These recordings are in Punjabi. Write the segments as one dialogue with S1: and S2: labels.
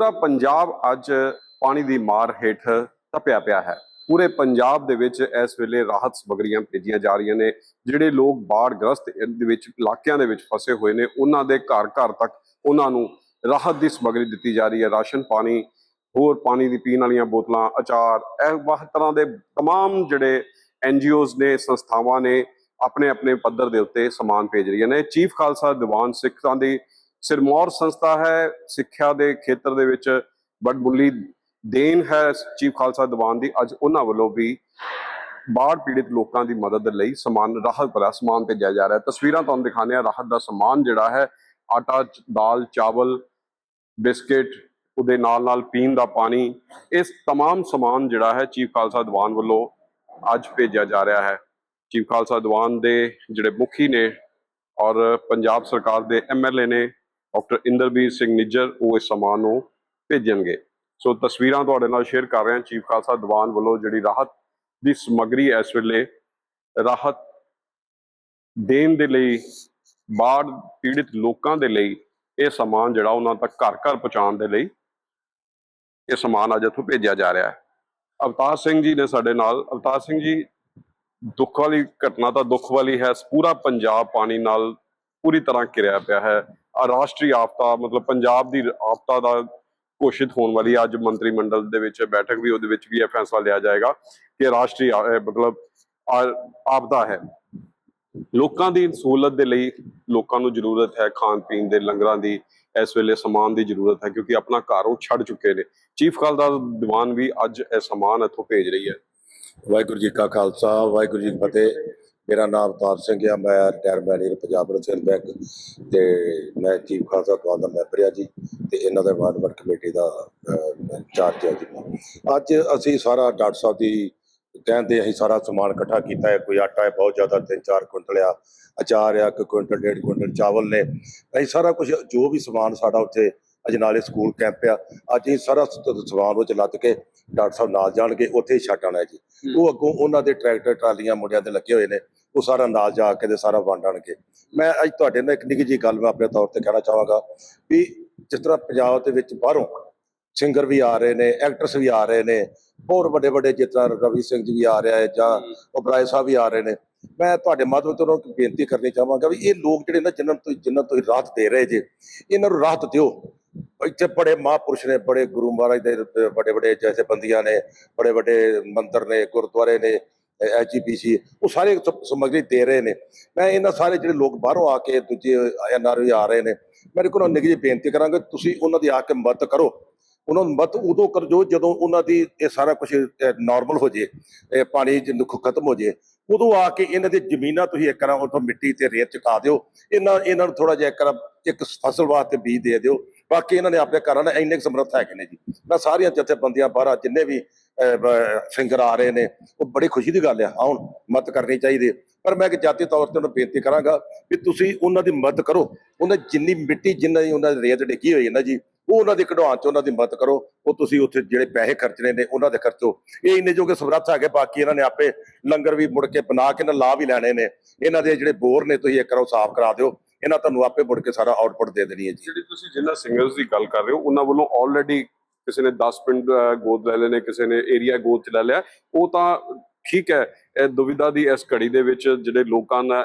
S1: ਪੂਰਾ ਪੰਜਾਬ ਅੱਜ ਪਾਣੀ ਦੀ ਮਾਰ ਹੇਠ ਤਪਿਆ ਪਿਆ ਹੈ ਪੂਰੇ ਪੰਜਾਬ ਦੇ ਵਿੱਚ ਇਸ ਵੇਲੇ ਰਾਹਤ ਸਮਗਰੀਆਂ ਭੇਜੀਆਂ ਜਾ ਰਹੀਆਂ ਨੇ ਜਿਹੜੇ ਲੋਕ ਬਾੜ ਗ੍ਰਸਤ ਦੇ ਵਿੱਚ ਇਲਾਕਿਆਂ ਦੇ ਵਿੱਚ ਫਸੇ ਹੋਏ ਨੇ ਉਹਨਾਂ ਦੇ ਘਰ ਘਰ ਤੱਕ ਉਹਨਾਂ ਨੂੰ ਰਾਹਤ ਦੀ ਸਮਗਰੀ ਦਿੱਤੀ ਜਾ ਰਹੀ ਹੈ ਰਾਸ਼ਨ ਪਾਣੀ ਹੋਰ ਪਾਣੀ ਦੀ ਪੀਣ ਵਾਲੀਆਂ ਬੋਤਲਾਂ ਅਚਾਰ ਇਹ ਬਹੁਤ ਤਰ੍ਹਾਂ ਦੇ तमाम ਜਿਹੜੇ ਐਨਜੀਓਜ਼ ਨੇ ਸੰਸਥਾਵਾਂ ਨੇ ਆਪਣੇ ਆਪਣੇ ਪੱਧਰ ਦੇ ਉੱਤੇ ਸਮਾਨ ਭੇਜ ਰਹੀਆਂ ਨੇ ਚੀਫ ਖਾਲਸਾ ਦੀਵਾਨ ਸਿੱਖਾਂ ਦੀ ਸਿਰਮੌਰ ਸੰਸਥਾ ਹੈ ਸਿੱਖਿਆ ਦੇ ਖੇਤਰ ਦੇ ਵਿੱਚ ਬੜਬੁੱਲੀ ਦੇਣ ਹੈ ਚੀਫ ਖਾਲਸਾ ਦੀਵਾਨ ਦੀ ਅੱਜ ਉਹਨਾਂ ਵੱਲੋਂ ਵੀ ਬਾੜ ਪੀੜਿਤ ਲੋਕਾਂ ਦੀ ਮਦਦ ਲਈ ਸਮਾਨ ਰਾਹਤ ਭਰਾ ਸਮਾਨ ਭੇਜਿਆ ਜਾ ਰਿਹਾ ਹੈ ਤਸਵੀਰਾਂ ਤੁਹਾਨੂੰ ਦਿਖਾਉਂਦੇ ਆ ਰਾਹਤ ਦਾ ਸਮਾਨ ਜਿਹੜਾ ਹੈ ਆਟਾ ਚ- ਦਾਲ ਚਾਵਲ ਬਿਸਕਿਟ ਉਹਦੇ ਨਾਲ ਨਾਲ ਪੀਣ ਦਾ ਪਾਣੀ ਇਸ तमाम ਸਮਾਨ ਜਿਹੜਾ ਹੈ ਚੀਫ ਖਾਲਸਾ ਦੀਵਾਨ ਵੱਲੋਂ ਅੱਜ ਭੇਜਿਆ ਜਾ ਰਿਹਾ ਹੈ ਚੀਫ ਖਾਲਸਾ ਦੀਵਾਨ ਦੇ ਜਿਹੜੇ ਮੁਖੀ ਨੇ ਔਰ ਪੰਜਾਬ ਸਰਕਾਰ ਦੇ ਐਮਐਲਏ ਨੇ ਡਾਕਟਰ ਇੰਦਰਬੀਰ ਸਿੰਘ ਨਿੱਜਰ, ਉਹ ਇਸ ਸਮਾਨ ਨੂੰ ਭੇਜਣਗੇ। ਸੋ ਤਸਵੀਰਾਂ ਤੁਹਾਡੇ ਨਾਲ ਸ਼ੇਅਰ ਕਰ ਰਹੇ ਹਾਂ। ਚੀਫ ਖਾਲਸਾ ਦੀਵਾਨ ਵੱਲੋਂ ਜਿਹੜੀ ਰਾਹਤ ਦੀ ਸਮੱਗਰੀ ਇਸ ਵੇਲੇ ਰਾਹਤ ਦੇਣ ਦੇ ਲਈ ਬਾੜ ਪੀੜਿਤ ਲੋਕਾਂ ਦੇ ਲਈ ਇਹ ਸਮਾਨ ਜਿਹੜਾ ਉਹਨਾਂ ਤੱਕ ਘਰ ਘਰ ਪਹੁੰਚਾਉਣ ਦੇ ਲਈ ਇਹ ਸਮਾਨ ਅੱਜ ਇੱਥੋਂ ਭੇਜਿਆ ਜਾ ਰਿਹਾ ਹੈ। ਅਵਤਾਰ ਸਿੰਘ ਜੀ ਨੇ ਸਾਡੇ ਨਾਲ, ਅਵਤਾਰ ਸਿੰਘ ਜੀ, ਦੁੱਖ ਵਾਲੀ ਘਟਨਾ ਤਾਂ ਦੁੱਖ ਵਾਲੀ ਹੈ, ਪੂਰਾ ਪੰਜਾਬ ਪਾਣੀ ਨਾਲ ਪੂਰੀ ਤਰ੍ਹਾਂ ਘਿਰਿਆ ਪਿਆ ਹੈ। ਰਾਸ਼ਟਰੀ ਆਫਤਾ, ਮਤਲਬ ਪੰਜਾਬ ਦੀ ਆਫਤਾ ਦਾ ਘੋਸ਼ਿਤ ਹੋਣ ਵਾਲੀ ਅੱਜ ਮੰਤਰੀ ਮੰਡਲ ਦੇ ਵਿੱਚ ਬੈਠਕ ਵੀ, ਉਹਦੇ ਵਿੱਚ ਵੀ ਇਹ ਫੈਸਲਾ ਲਿਆ ਜਾਏਗਾ ਕਿ ਰਾਸ਼ਟਰੀ ਮਤਲਬ ਆਪਦਾ ਹੈ। ਲੋਕਾਂ ਦੀ ਸਹੂਲਤ ਦੇ ਲਈ ਲੋਕਾਂ ਨੂੰ ਜ਼ਰੂਰਤ ਹੈ ਖਾਣ ਪੀਣ ਦੇ, ਲੰਗਰਾਂ ਦੀ, ਇਸ ਵੇਲੇ ਸਮਾਨ ਦੀ ਜ਼ਰੂਰਤ ਹੈ ਕਿਉਂਕਿ ਆਪਣਾ ਘਰ ਉਹ ਛੱਡ ਚੁੱਕੇ ਨੇ। ਚੀਫ ਖਾਲਸਾ ਦੀਵਾਨ ਵੀ ਅੱਜ ਇਹ ਸਮਾਨ ਇੱਥੋਂ ਭੇਜ ਰਹੀ ਹੈ।
S2: ਵਾਹਿਗੁਰੂ ਜੀ ਕਾ ਖਾਲਸਾ, ਵਾਹਿਗੁਰੂ ਜੀ ਕੀ ਫਤਿਹ। ਮੇਰਾ ਨਾਮ ਅਵਤਾਰ ਸਿੰਘ ਆ, ਮੈਂ ਰਿਟਾਇਰ ਮੈਨੇਜਰ ਪੰਜਾਬ ਰਸੇਲ ਬੈਂਕ ਤੇ ਮੈਂ ਚੀਫ ਖਾਲਸਾ ਦਵਾਰ ਦਾ ਮੈਂਬਰ ਆ ਜੀ ਤੇ ਇਹਨਾਂ ਦਾ ਮਾਨਵਰ ਕਮੇਟੀ ਦਾ ਚਾਰਜ ਆ ਜੀ। ਅੱਜ ਅਸੀਂ ਸਾਰਾ ਡਾਕਟਰ ਸਾਹਿਬ ਦੀ ਕਹਿੰਦੇ ਅਸੀਂ ਸਾਰਾ ਸਮਾਨ ਇਕੱਠਾ ਕੀਤਾ ਹੈ, ਕੋਈ ਆਟਾ ਹੈ, ਬਹੁਤ ਜ਼ਿਆਦਾ 3-4 ਕੁਇੰਟਲ ਆ, ਅਚਾਰ ਆ, ਇੱਕ ਕੁਇੰਟਲ, ਡੇਢ ਕੁਇੰਟਲ ਚਾਵਲ ਨੇ। ਅਸੀਂ ਸਾਰਾ ਕੁਝ ਜੋ ਵੀ ਸਮਾਨ ਸਾਡਾ ਉੱਥੇ ਅਜਨਾਲੇ ਸਕੂਲ ਕੈਂਪ ਆ। ਅੱਜ ਇਹ ਸਾਰਾ ਸ- ਸਮਾਨ ਵਿੱਚ ਲੱਦ ਕੇ ਡਾਕਟਰ ਸਾਹਿਬ ਨਾਲ ਜਾਣਗੇ ਉੱਥੇ ਹੀ ਛੱਡ ਆਉਣਾ ਹੈ। ਜੀ ਉਹ ਅੱਗੋਂ ਉਹਨਾਂ ਦੇ ਟਰੈਕਟਰ ਟਰਾਲੀਆਂ ਮੁੰਡਿਆਂ ਦੇ ਲੱਗੇ ਹੋਏ ਨੇ ਉਹ ਸਾਰਾ ਨਾਲ ਜਾ ਕੇ ਤੇ ਸਾਰਾ ਵੰਡ ਆਣਗੇ ਮੈਂ ਅੱਜ ਤੁਹਾਡੇ ਨਾਲ ਇੱਕ ਨਿੱਕੀ ਜਿਹੀ ਗੱਲ ਮੈਂ ਆਪਣੇ ਤੌਰ ਤੇ ਕਹਿਣਾ ਚਾਹਾਂਗਾ ਵੀ ਜਿਸ ਤਰ੍ਹਾਂ ਪੰਜਾਬ ਦੇ ਵਿੱਚ ਬਾਹਰੋਂ ਸਿੰਗਰ ਵੀ ਆ ਰਹੇ ਨੇ ਐਕਟਰਸ ਵੀ ਆ ਰਹੇ ਨੇ ਹੋਰ ਵੱਡੇ ਵੱਡੇ ਤਰ੍ਹਾਂ ਰਵੀ ਸਿੰਘ ਜੀ ਵੀ ਆ ਰਿਹਾ ਹੈ ਜਾਂ ਉਬਰਾਏ ਸਾਹਿਬ ਵੀ ਆ ਰਹੇ ਨੇ ਮੈਂ ਤੁਹਾਡੇ ਮਾਧਿਅਮ ਤੋਂ ਉਹਨਾਂ ਨੂੰ ਬੇਨਤੀ ਕਰਨੀ ਚਾਹਾਂਗਾ ਵੀ ਇਹ ਲੋਕ ਜਿਹੜੇ ਨਾ ਜਿਨ੍ਹਾਂ ਤੁਸੀਂ ਜਿਨ੍ਹਾਂ ਤੁਸੀਂ ਰਾਹਤ ਦੇ ਰਹੇ ਜੇ ਇਹਨਾਂ ਨੂੰ ਰਾਹਤ ਦਿਓ। ਇੱਥੇ ਬੜੇ ਮਹਾਂਪੁਰਸ਼ ਨੇ ਬੜੇ ਗੁਰੂ ਮਹਾਰਾਜ ਦੇ ਵੱਡੇ ਵੱਡੇ ਜੈਸੇ ਬੰਦੀਆਂ ਨੇ ਬੜੇ ਵੱਡੇ ਮੰਦਰ ਨੇ ਗੁਰਦੁਆਰੇ ਨੇ ਐਚਪੀਸੀ ਉਹ ਸਾਰੇ ਸ- ਸਮੱਗਰੀ ਦੇ ਰਹੇ ਨੇ ਮੈਂ ਇਹਨਾਂ ਸਾਰੇ ਜਿਹੜੇ ਲੋਕ ਬਾਹਰੋਂ ਆ ਕੇ ਦੂਜੇ ਐਨਆਰਆਈ ਆ ਰਹੇ ਨੇ ਮੇਰੇ ਕੋਲ ਨਿੱਘੀ ਜਿਹੀ ਬੇਨਤੀ ਕਰਾਂਗਾ ਤੁਸੀਂ ਉਹਨਾਂ ਦੀ ਆ ਕੇ ਮਦਦ ਕਰੋ ਉਹਨਾਂ ਨੂੰ ਮਤ ਉਦੋਂ ਕਰ ਜੋ ਜਦੋਂ ਉਹਨਾਂ ਦੀ ਇਹ ਸਾਰਾ ਕੁਝ ਨਾਰਮਲ ਹੋ ਜੇ ਇਹ ਪਾਣੀ ਜਿੰਨੂੰ ਖਤਮ ਹੋ ਜੇ ਉਦੋਂ ਆ ਕੇ ਇਹਨਾਂ ਦੀ ਜ਼ਮੀਨਾਂ ਤੁਸੀਂ ਇੱਕ ਵਾਰ ਉਥੋਂ ਮਿੱਟੀ ਤੇ ਰੇਤ ਚੁਕਾ ਦਿਓ ਇਹਨਾਂ ਇਹਨਾਂ ਨੂੰ ਥੋੜਾ ਜਿਹਾ ਇੱਕ ਇੱਕ ਫਸਲ ਵਾਸਤੇ ਬੀਜ ਦੇ ਦਿਓ ਬਾਕੀ ਇਹਨਾਂ ਨੇ ਆਪਣੇ ਘਰਾਂ ਦੇ ਇੰਨੇ ਕੁ ਸਮਰੱਥ ਹੈਗੇ ਨੇ ਜੀ। ਮੈਂ ਸਾਰੀਆਂ ਜਥੇਬੰਦੀਆਂ ਬਾਹਰ ਜਿੰਨੇ ਵੀ ਸਿੰਗਰ ਆ ਰਹੇ ਨੇ, ਉਹ ਬੜੀ ਖੁਸ਼ੀ ਦੀ ਗੱਲ ਆ। ਆਉਣ, ਮਤ ਕਰਨੀ ਚਾਹੀਦੀ ਹੈ। ਪਰ ਮੈਂ ਇੱਕ ਜਾਤੀ ਤੌਰ ਤੇ ਉਹਨੂੰ ਬੇਨਤੀ ਕਰਾਂਗਾ ਵੀ ਤੁਸੀਂ ਉਹਨਾਂ ਦੀ ਮਦਦ ਕਰੋ। ਉਹਨਾਂ ਜਿੰਨੀ ਮਿੱਟੀ ਜਿੰਨਾ ਦੀ ਉਹਨਾਂ ਦੀ ਰੇਤ ਡਿੱਗੀ ਹੋਈ ਹੈ ਨਾ ਜੀ, ਉਹ ਉਹਨਾਂ ਦੀ ਕਢਵਾਉਣ ਚ ਉਹਨਾਂ ਦੀ ਮਦਦ ਕਰੋ। ਉਹ ਤੁਸੀਂ ਉੱਥੇ ਜਿਹੜੇ ਪੈਸੇ ਖਰਚਣੇ ਨੇ, ਉਹਨਾਂ ਦੇ ਖਰਚੋ। ਇਹ ਇੰਨੇ ਜੋਗੇ ਸਮਰੱਥ ਹੈਗੇ, ਬਾਕੀ ਇਹਨਾਂ ਨੇ ਆਪੇ ਲੰਗਰ ਵੀ ਮੁੜ ਕੇ ਬਣਾ ਕੇ ਨਾ ਲਾ ਵੀ ਲੈਣੇ ਨੇ। ਇਹਨਾਂ ਦੇ ਜਿਹੜੇ ਬੋਰ ਨੇ, ਤੁਸੀਂ ਇੱਕ ਵਾਰ ਉਹ ਸਾਫ਼ ਕਰਾ ਦਿਓ। ਇਹਨਾਂ ਤੁਹਾਨੂੰ ਆਪੇ ਮੁੜ ਕੇ ਸਾਰਾ ਆਊਟਪੁੱਟ ਦੇ ਦੇਣੀ ਹੈ ਜੀ।
S1: ਜਿਹੜੀ ਤੁਸੀਂ ਜਿੰਨਾ ਸਿੰਗਰਸ ਦੀ ਗੱਲ ਕਰ ਰਹੇ ਹੋ, ਉਹਨਾਂ ਵੱਲੋਂ ਆਲਰੇਡੀ ਕਿਸੇ ਨੇ 10 ਪਿੰਡ ਗੋਦ ਲੈ ਲਏ ਨੇ, ਕਿਸੇ ਨੇ ਏਰੀਆ ਗੋਦ ਚ ਲੈ ਲਿਆ, ਉਹ ਤਾਂ ਠੀਕ ਹੈ। ਇਹ ਦੁਵਿਧਾ ਦੀ ਇਸ ਘੜੀ ਦੇ ਵਿੱਚ ਜਿਹੜੇ ਲੋਕਾਂ ਨੇ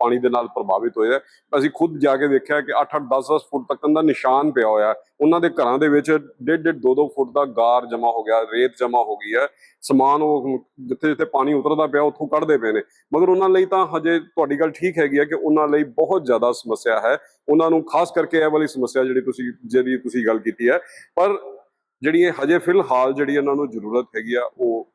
S1: ਪਾਣੀ ਦੇ ਨਾਲ ਪ੍ਰਭਾਵਿਤ ਹੋਏ ਆ। ਅਸੀਂ ਖੁਦ ਜਾ ਕੇ ਦੇਖਿਆ ਕਿ 8-8 10-10 ਫੁੱਟ ਤੱਕ ਦਾ ਨਿਸ਼ਾਨ ਪਿਆ ਹੋਇਆ ਉਹਨਾਂ ਦੇ ਘਰਾਂ ਦੇ ਵਿੱਚ ਡੇਢ ਡੇਢ 2-2 ਫੁੱਟ ਦਾ ਗਾਰ ਜਮਾ ਹੋ ਗਿਆ, ਰੇਤ ਜਮਾ ਹੋ ਗਈ ਹੈ। ਸਮਾਨ ਉਹ ਜਿੱਥੇ ਜਿੱਥੇ ਪਾਣੀ ਉਤਰਦਾ ਪਿਆ, ਉੱਥੋਂ ਕੱਢਦੇ ਪਏ ਨੇ। ਮਗਰ ਉਹਨਾਂ ਲਈ ਤਾਂ ਹਜੇ ਤੁਹਾਡੀ ਗੱਲ ਠੀਕ ਹੈਗੀ ਹੈ ਕਿ ਉਹਨਾਂ ਲਈ ਬਹੁਤ ਜ਼ਿਆਦਾ ਸਮੱਸਿਆ ਹੈ। ਉਹਨਾਂ ਨੂੰ ਖਾਸ ਕਰਕੇ ਇਹ ਵਾਲੀ ਸਮੱਸਿਆ ਜਿਹੜੀ ਤੁਸੀਂ, ਜਿਹਦੀ ਤੁਸੀਂ ਗੱਲ ਕੀਤੀ ਹੈ। ਪਰ ਜਿਹੜੀ ਇਹ ਹਜੇ ਫਿਲਹਾਲ ਜਿਹੜੀ ਇਹਨਾਂ ਨੂੰ ਜ਼ਰੂਰਤ ਹੈਗੀ ਆ, ਉਹ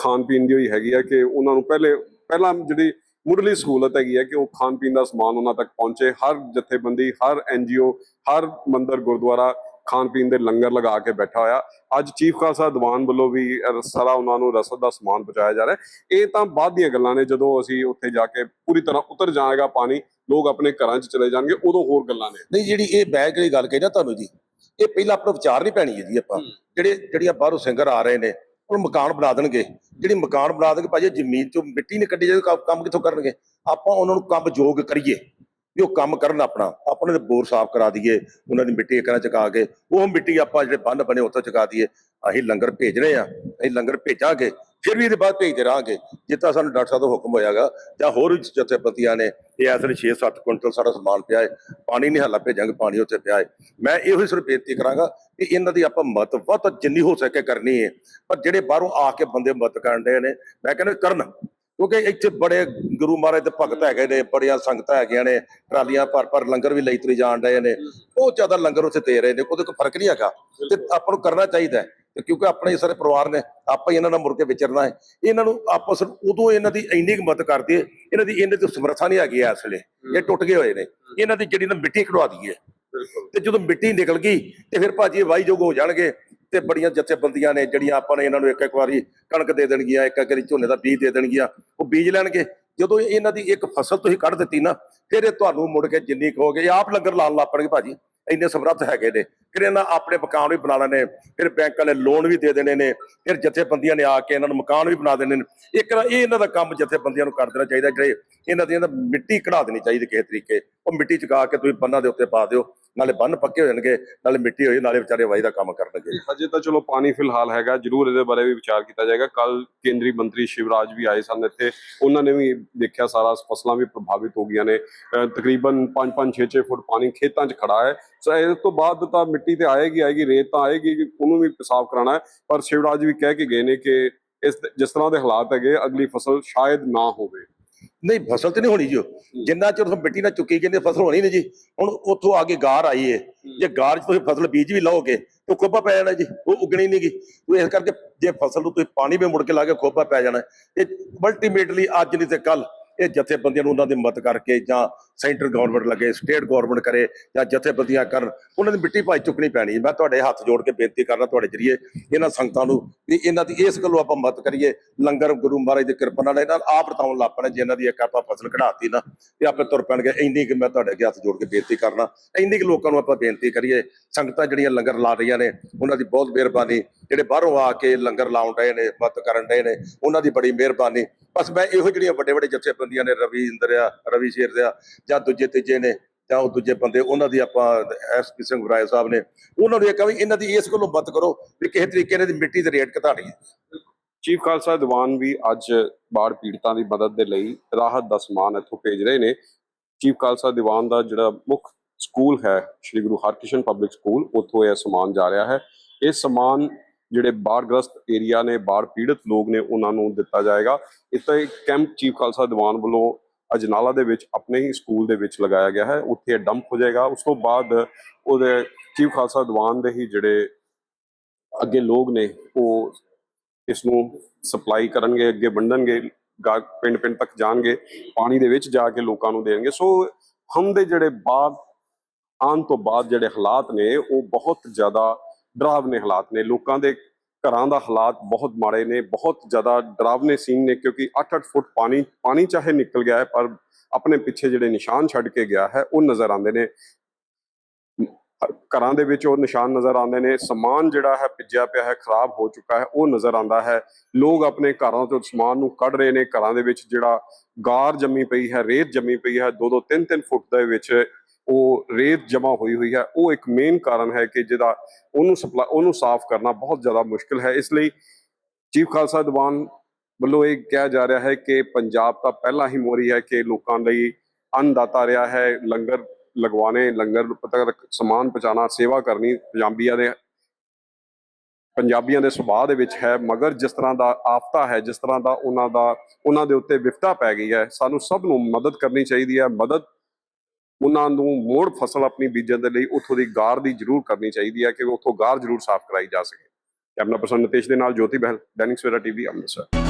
S1: ਖਾਣ ਪੀਣ ਦੀ ਹੋਈ ਹੈਗੀ ਆ ਕਿ ਉਹਨਾਂ ਨੂੰ ਪਹਿਲੇ ਪਹਿਲਾਂ ਜਿਹੜੀ ਮੁੱਢਲੀ ਸਹੂਲਤ ਹੈਗੀ ਹੈ ਕਿ ਉਹ ਖਾਣ ਪੀਣ ਦਾ ਸਮਾਨ ਉਹਨਾਂ ਤੱਕ ਪਹੁੰਚੇ ਹਰ ਜਥੇਬੰਦੀ ਹਰ ਐਨਜੀਓ ਹਰ ਮੰਦਰ ਗੁਰਦੁਆਰਾ ਖਾਣ ਪੀਣ ਦੇ ਲੰਗਰ ਲਗਾ ਕੇ ਬੈਠਾ ਹੋਇਆ ਅੱਜ ਚੀਫ ਖਾਲਸਾ ਦੀਵਾਨ ਵੱਲੋਂ ਵੀ ਸਾਰਾ ਉਹਨਾਂ ਨੂੰ ਰਸਦ ਦਾ ਸਮਾਨ ਪਹੁੰਚਾਇਆ ਜਾ ਰਿਹਾ। ਇਹ ਤਾਂ ਬਾਅਦ ਦੀਆਂ ਗੱਲਾਂ ਨੇ ਜਦੋਂ ਅਸੀਂ ਉੱਥੇ ਜਾ ਕੇ ਪੂਰੀ ਤਰ੍ਹਾਂ ਉਤਰ ਜਾਏਗਾ ਪਾਣੀ ਲੋਕ ਆਪਣੇ ਘਰਾਂ 'ਚ ਚਲੇ ਜਾਣਗੇ ਉਦੋਂ ਹੋਰ ਗੱਲਾਂ ਨੇ
S2: ਨਹੀਂ ਜਿਹੜੀ ਇਹ ਬੈਗ ਵਾਲੀ ਗੱਲ ਕਹੀ ਨਾ ਤੁਹਾਨੂੰ ਜੀ ਇਹ ਪਹਿਲਾਂ ਆਪਣਾ ਵਿਚਾਰ ਨਹੀਂ ਪੈਣੀ ਹੈ ਜੀ ਆਪਾਂ। ਜਿਹੜੇ ਜਿਹੜੀਆਂ ਬਾਹਰੋਂ ਸਿੰਗਰ ਆ ਰਹੇ ਨੇ ਉਹ ਮਕਾਨ ਬਣਾ ਦੇਣਗੇ। ਜਿਹੜੀ ਮਕਾਨ ਬਣਾ ਦੇਣਗੇ, ਭਾਜੀ ਜ਼ਮੀਨ ਚੋਂ ਮਿੱਟੀ ਨਹੀਂ ਕੱਢੀ ਜਾਵੇ ਕੰਮ- ਕਿੱਥੋਂ ਕਰਨਗੇ? ਆਪਾਂ ਉਹਨਾਂ ਨੂੰ ਕੰਮ ਯੋਗ ਕਰੀਏ। ਵੀ ਉਹ ਕੰਮ ਕਰਨ ਆਪਣਾ। ਆਪਣੇ ਦੇ ਬੋਰ ਸਾਫ਼ ਕਰਾ ਦਈਏ, ਉਹਨਾਂ ਦੀ ਮਿੱਟੀ ਇੱਕ ਚਕਾ ਕੇ, ਉਹ ਮਿੱਟੀ ਆਪਾਂ ਜਿਹੜੇ ਬੰਨ ਬਣੇ, ਉੱਥੋਂ ਚਕਾ ਦਈਏ। ਅਸੀਂ ਲੰਗਰ ਭੇਜ ਰਹੇ ਆ ਅਸੀਂ ਲੰਗਰ ਭੇਜਾਂਗੇ, ਫਿਰ ਵੀ ਇਹਦੇ ਬਾਅਦ ਭੇਜਦੇ ਰਹਾਂਗੇ ਜਿੱਦਾਂ ਸਾਨੂੰ ਡਾਕਟਰ ਸਾਹਿਬ ਦਾ ਹੁਕਮ ਹੋਇਆਗਾ, ਜਾਂ ਹੋਰ ਵੀ ਜਥੇਬੰਦੀਆਂ ਨੇ, ਇਹ ਐਸਲੇ 6-7 ਕੁਇੰਟਲ ਸਾਡਾ ਸਮਾਨ ਪਿਆ ਹੈ, ਪਾਣੀ ਨਹੀਂ ਹਾਲਾ ਭੇਜਾਂਗੇ, ਪਾਣੀ ਉੱਥੇ ਪਿਆ ਹੈ। ਮੈਂ ਇਹੋ ਹੀ ਸਿਰਫ ਬੇਨਤੀ ਕਰਾਂਗਾ ਕਿ ਇਹਨਾਂ ਦੀ ਆਪਾਂ ਮਦਦ ਵੱਧ ਜਿੰਨੀ ਹੋ ਸਕੇ ਕਰਨੀ ਹੈ। ਪਰ ਜਿਹੜੇ ਬਾਹਰੋਂ ਆ ਕੇ ਬੰਦੇ ਮਦਦ ਕਰਨ ਦੇ ਨੇ, ਮੈਂ ਕਹਿੰਦਾ ਕਰਨ। ਕਿਉਂਕਿ ਇੱਥੇ ਬੜੇ ਗੁਰੂ ਮਹਾਰਾਜ ਦੇ ਭਗਤ ਹੈਗੇ ਨੇ ਬੜੀਆਂ ਸੰਗਤਾਂ ਹੈਗੀਆਂ ਨੇ ਟਰਾਲੀਆਂ ਭਰ ਭਰ ਲੰਗਰ ਵੀ ਲਈ ਤੁਰੀ ਜਾਣ ਰਹੇ ਨੇ। ਬਹੁਤ ਜ਼ਿਆਦਾ ਲੰਗਰ ਉੱਥੇ ਦੇ ਰਹੇ ਨੇ ਉਹਦੇ ਕੋਈ ਫ਼ਰਕ ਨਹੀਂ ਹੈਗਾ। ਤੇ ਆਪਾਂ ਨੂੰ ਕਰਨਾ ਚਾਹੀਦਾ ਹੈ ਤੇ ਕਿਉਂਕਿ ਆਪਣੇ ਸਾਰੇ ਪਰਿਵਾਰ ਨੇ ਆਪਾਂ ਹੀ ਇਹਨਾਂ ਨਾਲ ਮੁੜ ਕੇ ਵਿਚਰਨਾ ਹੈ। ਇਹਨਾਂ ਨੂੰ ਆਪਸ ਵਿੱਚ ਉਦੋਂ ਇਹਨਾਂ ਦੀ ਇੰਨੀ ਕੁ ਮਦਦ ਕਰਦੀ ਹੈ ਇਹਨਾਂ ਦੀ ਇਹਨਾਂ ਦੀ ਸਮਰੱਥਾ ਨਹੀਂ ਹੈਗੀ ਇਸ ਵੇਲੇ ਇਹ ਟੁੱਟ ਗਏ ਹੋਏ ਨੇ। ਇਹਨਾਂ ਦੀ ਜਿਹੜੀ ਨਾ ਮਿੱਟੀ ਕਢਵਾ ਦਈਏ।
S1: ਬਿਲਕੁਲ।
S2: ਤੇ ਜਦੋਂ ਮਿੱਟੀ ਨਿਕਲ ਗਈ ਤੇ ਫਿਰ ਭਾਜੀ ਇਹ ਵਾਹੀਯੋਗ ਹੋ ਜਾਣਗੇ ਤੇ ਬੜੀਆਂ ਜਥੇਬੰਦੀਆਂ ਨੇ ਜਿਹੜੀਆਂ ਆਪਾਂ ਨੇ ਇਹਨਾਂ ਨੂੰ ਇੱਕ ਇੱਕ ਵਾਰੀ ਕਣਕ ਦੇ ਦੇਣਗੀਆਂ, ਇੱਕ ਇੱਕ ਵਾਰੀ ਝੋਨੇ ਦਾ ਬੀਜ ਦੇ ਦੇਣਗੀਆਂ, ਉਹ ਬੀਜ ਲੈਣਗੇ। ਜਦੋਂ ਇਹਨਾਂ ਦੀ ਇੱਕ ਫਸਲ ਤੁਸੀਂ ਕੱਢ ਦਿੱਤੀ ਨਾ, ਫਿਰ ਇਹ ਤੁਹਾਨੂੰ ਮੁੜ ਕੇ ਜਿੰਨੀ ਕਹੋਗੇ ਇਹ ਆਪ ਲੰਗਰ ਲਾਉਣ ਲੱਗ ਪੈਣਗੇ ਭਾਜੀ। ਇੰਨੇ ਸਮਰੱਥ ਹੈਗੇ ਨੇ। ਫਿਰ ਇਹਨਾਂ ਆਪਣੇ ਮਕਾਨ ਵੀ ਬਣਾ ਲੈਣੇ, ਫਿਰ ਬੈਂਕ ਵਾਲੇ ਲੋਨ ਵੀ ਦੇ ਦੇਣੇ ਨੇ, ਫਿਰ ਜਥੇਬੰਦੀਆਂ ਨੇ ਆ ਕੇ ਇਹਨਾਂ ਨੂੰ ਮਕਾਨ ਵੀ ਬਣਾ ਦੇਣੇ ਨੇ। ਇੱਕ ਨਾ ਇਹ ਇਹਨਾਂ ਦਾ ਕੰਮ ਜਥੇਬੰਦੀਆਂ ਨੂੰ ਕਰ ਦੇਣਾ ਚਾਹੀਦਾ, ਜਿਹੜੇ ਇਹਨਾਂ ਦੀ ਇਹਨਾਂ ਮਿੱਟੀ ਕਢਾ ਦੇਣੀ ਚਾਹੀਦੀ ਕਿਸੇ ਤਰੀਕੇ। ਉਹ ਮਿੱਟੀ ਚੁਕਾ ਕੇ ਤੁਸੀਂ ਬੰਨਾਂ ਦੇ ਉੱਤੇ ਪਾ ਦਿਓ। ਨਾਲੇ ਬੰਨ ਪੱਕੇ ਹੋ ਜਾਣਗੇ, ਨਾਲੇ ਮਿੱਟੀ ਹੋਈ, ਨਾਲੇ ਵਿਚਾਰੇ ਵਾਈ ਦਾ ਕੰਮ ਕਰਨਗੇ।
S1: ਹਜੇ ਤਾਂ ਚਲੋ ਪਾਣੀ ਫਿਲਹਾਲ ਹੈਗਾ, ਜਰੂਰ ਇਹਦੇ ਬਾਰੇ ਵੀ ਵਿਚਾਰ ਕੀਤਾ ਜਾਏਗਾ। ਕੱਲ ਕੇਂਦਰੀ ਮੰਤਰੀ ਸ਼ਿਵਰਾਜ ਵੀ ਆਏ ਸਨ ਇੱਥੇ। ਉਹਨਾਂ ਨੇ ਵੀ ਦੇਖਿਆ ਸਾਰਾ, ਫਸਲਾਂ ਵੀ ਪ੍ਰਭਾਵਿਤ ਹੋ ਗਈਆਂ ਨੇ। ਤਕਰੀਬਨ 5-5 6-6 ਫੁੱਟ ਪਾਣੀ ਖੇਤਾਂ 'ਚ ਖੜਾ ਹੈ। ਸੋ ਇਸ ਤੋਂ ਬਾਅਦ ਤਾਂ ਮਿੱਟੀ ਤੇ ਆਏਗੀ ਆਏਗੀ, ਰੇਤ ਤਾਂ ਆਏਗੀ, ਉਹਨੂੰ ਵੀ ਸਾਫ਼ ਕਰਾਉਣਾ ਹੈ। ਪਰ ਸ਼ਿਵਰਾਜ ਵੀ ਕਹਿ ਕੇ ਗਏ ਨੇ ਕਿ ਇਸ, ਜਿਸ ਤਰ੍ਹਾਂ ਦੇ ਹਾਲਾਤ ਹੈਗੇ, ਅਗਲੀ ਫਸਲ ਸ਼ਾਇਦ ਨਾ ਹੋਵੇ।
S2: ਨਹੀਂ ਫਸਲ ਤੇ ਨਹੀਂ ਹੋਣੀ ਜੀ ਉਹ। ਜਿੰਨਾ ਚਿਰ ਤੁਸੀਂ ਮਿੱਟੀ ਨਾਲ ਚੁੱਕੀ ਜਾਂਦੇ ਫਸਲ ਹੋਣੀ ਨਹੀਂ ਜੀ। ਹੁਣ ਉੱਥੋਂ ਆ ਕੇ ਗਾਰ ਆਈ ਏ। ਜੇ ਗਾਰ 'ਚ ਤੁਸੀਂ ਫਸਲ ਬੀਜ ਵੀ ਲਾਓਗੇ ਤਾਂ ਖੋਬਾ ਪੈ ਜਾਣਾ ਜੀ। ਉਹ ਉਗਣੀ ਨਹੀਂ ਗੀ। ਉਹ ਇਸ ਕਰਕੇ ਜੇ ਫਸਲ ਨੂੰ ਤੁਸੀਂ ਪਾਣੀ ਵੀ ਮੁੜ ਕੇ ਲਾ ਕੇ ਖੋਬਾ ਪੈ ਜਾਣਾ। ਇਹ ਅਲਟੀਮੇਟਲੀ ਅੱਜ ਨਹੀਂ ਤੇ ਕੱਲ ਇਹ ਜਥੇਬੰਦੀਆਂ ਨੂੰ ਉਹਨਾਂ ਦੀ ਮਦਦ ਕਰਕੇ ਜਾਂ ਸੈਂਟਰ ਗਵਰਨਮੈਂਟ ਲੱਗੇ ਸਟੇਟ ਗਵਰਨਮੈਂਟ ਕਰੇ ਜਾਂ ਜਥੇਬੰਦੀਆਂ ਕਰਨ, ਉਹਨਾਂ ਦੀ ਮਿੱਟੀ ਭਾਈ ਚੁੱਕਣੀ ਪੈਣੀ ਮੈਂ ਤੁਹਾਡੇ ਹੱਥ ਜੋੜ ਕੇ ਬੇਨਤੀ ਕਰਨਾ ਤੁਹਾਡੇ ਜਰੀਏ ਇਹਨਾਂ ਸੰਗਤਾਂ ਨੂੰ ਵੀ ਇਹਨਾਂ ਦੀ ਇਸ ਗੱਲੋਂ ਆਪਾਂ ਮਦਦ ਕਰੀਏ। ਲੰਗਰ ਗੁਰੂ ਮਹਾਰਾਜ ਦੀ ਕਿਰਪਾ ਨਾਲ ਇਹਨਾਂ ਨੂੰ ਆਪ ਰਤਾਉਣ ਲੱਗ ਪੈਣਾ ਜੇ ਇਹਨਾਂ ਦੀ ਇੱਕ ਆਪਾਂ ਫਸਲ ਕਢਾਤੀ ਨਾ, ਤੇ ਆਪੇ ਤੁਰ ਪੈਣਗੇ। ਇੰਨੀ ਕਿ ਮੈਂ ਤੁਹਾਡੇ ਅੱਗੇ ਹੱਥ ਜੋੜ ਕੇ ਬੇਨਤੀ ਕਰਨਾ ਇੰਨੀ ਕਿ ਲੋਕਾਂ ਨੂੰ ਆਪਾਂ ਬੇਨਤੀ ਕਰੀਏ, ਸੰਗਤਾਂ ਜਿਹੜੀਆਂ ਲੰਗਰ ਲਾ ਰਹੀਆਂ ਨੇ, ਉਹਨਾਂ ਦੀ ਬਹੁਤ ਮਿਹਰਬਾਨੀ। ਜਿਹੜੇ ਬਾਹਰੋਂ ਆ ਕੇ ਲੰਗਰ ਲਾਉਣ ਰਹੇ ਨੇ, ਮਦਦ ਕਰਨ ਰਹੇ ਨੇ, ਉਹਨਾਂ ਦੀ ਬੜੀ ਮਿਹਰਬਾਨੀ। ਬਸ ਮੈਂ ਇਹੋ ਜਿਹੜੀਆਂ ਵੱਡੇ ਵੱਡੇ ਜਥੇਬੰਦੀਆਂ ਨੇ, ਰਵੀ ਇੰਦਰ ਆ ਰਵੀ ਸ਼ੇਰ ਆ ਜਾਂ ਦੂਜੇ ਤੀਜੇ ਨੇ ਜਾਂ ਉਹ ਦੂਜੇ ਬੰਦੇ, ਉਹਨਾਂ ਦੀ ਆਪਾਂ ਐਸਪੀ ਸਿੰਘ ਰਾਏ ਸਾਹਿਬ ਨੇ, ਉਹਨਾਂ ਨੂੰ ਇਹ ਕਹਾਂ ਵੀ ਇਹਨਾਂ ਦੀ ਇਸ ਗੱਲੋਂ ਮਦਦ ਕਰੋ ਵੀ ਕਿਸੇ ਤਰੀਕੇ ਨਾਲ ਮਿੱਟੀ ਦੇ ਰੇਟ ਘਟਾਣੀ ਹੈ।
S1: ਚੀਫ ਖਾਲਸਾ ਦੀਵਾਨ ਵੀ ਅੱਜ ਬਾੜ ਪੀੜਤਾਂ ਦੀ ਮਦਦ ਦੇ ਲਈ ਰਾਹਤ ਦਾ ਸਮਾਨ ਇੱਥੋਂ ਭੇਜ ਰਹੇ ਨੇ। ਚੀਫ ਖਾਲਸਾ ਦੀਵਾਨ ਦਾ ਜਿਹੜਾ ਮੁੱਖ ਸਕੂਲ ਹੈ, ਸ੍ਰੀ ਗੁਰੂ ਹਰਕ੍ਰਿਸ਼ਨ ਪਬਲਿਕ ਸਕੂਲ, ਉੱਥੋਂ ਇਹ ਸਮਾਨ ਜਾ ਰਿਹਾ ਹੈ। ਇਹ ਸਮਾਨ ਜਿਹੜੇ ਬਾੜਗ੍ਰਸਤ ਏਰੀਆ ਨੇ, ਬਾੜ ਪੀੜਤ ਲੋਕ ਨੇ, ਉਹਨਾਂ ਨੂੰ ਦਿੱਤਾ ਜਾਏਗਾ। ਇਸ ਤਾਂ ਇੱਕ ਕੈਂਪ ਚੀਫ ਖਾਲਸਾ ਦੀਵਾਨ ਵੱਲੋਂ ਅਜਨਾਲਾ ਦੇ ਵਿੱਚ, ਆਪਣੇ ਹੀ ਸਕੂਲ ਦੇ ਵਿੱਚ ਲਗਾਇਆ ਗਿਆ ਹੈ। ਉੱਥੇ ਡੰਪ ਹੋ ਜਾਏਗਾ। ਉਸ ਤੋਂ ਬਾਅਦ ਉਹਦੇ ਚੀਫ ਖਾਲਸਾ ਦੀਵਾਨ ਦੇ ਹੀ ਜਿਹੜੇ ਅੱਗੇ ਲੋਕ ਨੇ, ਉਹ ਇਸ ਨੂੰ ਸਪਲਾਈ ਕਰਨਗੇ, ਅੱਗੇ ਵੰਡਣਗੇ ਪਿੰਡ ਪਿੰਡ ਤੱਕ ਜਾਣਗੇ, ਪਾਣੀ ਦੇ ਵਿੱਚ ਜਾ ਕੇ ਲੋਕਾਂ ਨੂੰ ਦੇਣਗੇ। ਸੋ ਹਮ ਦੇ ਜਿਹੜੇ ਬਾਅਦ, ਆਉਣ ਤੋਂ ਬਾਅਦ ਜਿਹੜੇ ਹਾਲਾਤ ਨੇ, ਉਹ ਬਹੁਤ ਜ਼ਿਆਦਾ ਡਰਾਵਨੇ ਹਾਲਾਤ ਨੇ। ਲੋਕਾਂ ਦੇ ਘਰਾਂ ਦਾ ਹਾਲਾਤ ਬਹੁਤ ਮਾੜੇ ਨੇ, ਬਹੁਤ ਜ਼ਿਆਦਾ ਡਰਾਵਨੇ ਸੀਨ ਨੇ ਕਿਉਂਕਿ 8-8 ਫੁੱਟ ਪਾਣੀ ਪਾਣੀ ਚਾਹੇ ਨਿਕਲ ਗਿਆ ਹੈ, ਪਰ ਆਪਣੇ ਪਿੱਛੇ ਜਿਹੜੇ ਨਿਸ਼ਾਨ ਛੱਡ ਕੇ ਗਿਆ ਹੈ, ਉਹ ਨਜ਼ਰ ਆਉਂਦੇ ਨੇ। ਘਰਾਂ ਦੇ ਵਿੱਚ ਉਹ ਨਿਸ਼ਾਨ ਨਜ਼ਰ ਆਉਂਦੇ ਨੇ, ਸਮਾਨ ਜਿਹੜਾ ਹੈ ਭਿੱਜਿਆ ਪਿਆ ਹੈ, ਖਰਾਬ ਹੋ ਚੁੱਕਾ ਹੈ, ਉਹ ਨਜ਼ਰ ਆਉਂਦਾ ਹੈ। ਲੋਕ ਆਪਣੇ ਘਰਾਂ ਤੋਂ ਸਮਾਨ ਨੂੰ ਕੱਢ ਰਹੇ ਨੇ, ਘਰਾਂ ਦੇ ਵਿੱਚ ਜਿਹੜਾ ਗਾਰ ਜੰਮੀ ਪਈ ਹੈ, ਰੇਤ ਜੰਮੀ ਪਈ ਹੈ 2-2 3-3 ਫੁੱਟ ਦੇ ਵਿੱਚ ਉਹ ਰੇਤ ਜਮਾ ਹੋਈ ਹੋਈ ਹੈ। ਉਹ ਇੱਕ ਮੇਨ ਕਾਰਨ ਹੈ ਕਿ ਜਿਹਦਾ ਉਹਨੂੰ ਸਪਲਾਈ ਉਹਨੂੰ ਸਾਫ਼ ਕਰਨਾ ਬਹੁਤ ਜ਼ਿਆਦਾ ਮੁਸ਼ਕਲ ਹੈ। ਇਸ ਲਈ ਚੀਫ ਖਾਲਸਾ ਦੀਵਾਨ ਵੱਲੋਂ ਇਹ ਕਿਹਾ ਜਾ ਰਿਹਾ ਹੈ ਕਿ ਪੰਜਾਬ ਤਾਂ ਪਹਿਲਾਂ ਹੀ ਮੋਰੀ ਹੈ ਕਿ ਲੋਕਾਂ ਲਈ ਅੰਨਦਾਤਾ ਰਿਹਾ ਹੈ। ਲੰਗਰ ਲਗਵਾਣੇ ਲੰਗਰ ਤੱਕ ਸਮਾਨ ਪਹੁੰਚਾਉਣਾ, ਸੇਵਾ ਕਰਨੀ ਪੰਜਾਬੀਆਂ ਦੇ ਪੰਜਾਬੀਆਂ ਦੇ ਸੁਭਾਅ ਦੇ ਵਿੱਚ ਹੈ। ਮਗਰ ਜਿਸ ਤਰ੍ਹਾਂ ਦਾ ਆਫਤਾ ਹੈ, ਜਿਸ ਤਰ੍ਹਾਂ ਦਾ ਉਹਨਾਂ ਦਾ, ਉਹਨਾਂ ਦੇ ਉੱਤੇ ਵਿਫਤਾ ਪੈ ਗਈ ਹੈ, ਸਾਨੂੰ ਸਭ ਨੂੰ ਮਦਦ ਕਰਨੀ ਚਾਹੀਦੀ ਹੈ। ਮਦਦ ਉਹਨਾਂ ਨੂੰ ਮੋੜ ਫਸਲ ਆਪਣੀ ਬੀਜਣ ਦੇ ਲਈ ਉੱਥੋਂ ਦੀ ਗਾਰ ਦੀ ਜ਼ਰੂਰ ਕਰਨੀ ਚਾਹੀਦੀ ਹੈ ਕਿ ਉੱਥੋਂ ਗਾਰ ਜ਼ਰੂਰ ਸਾਫ਼ ਕਰਾਈ ਜਾ ਸਕੇ। ਕੈਮਰਾ ਪਰਸਨ ਨਿਤੇਸ਼ ਦੇ ਨਾਲ ਜੋਤੀ ਬਹਿਲ, ਦੈਨਿਕ ਸਵੇਰਾ ਟੀਵੀ ਅੰਮ੍ਰਿਤਸਰ।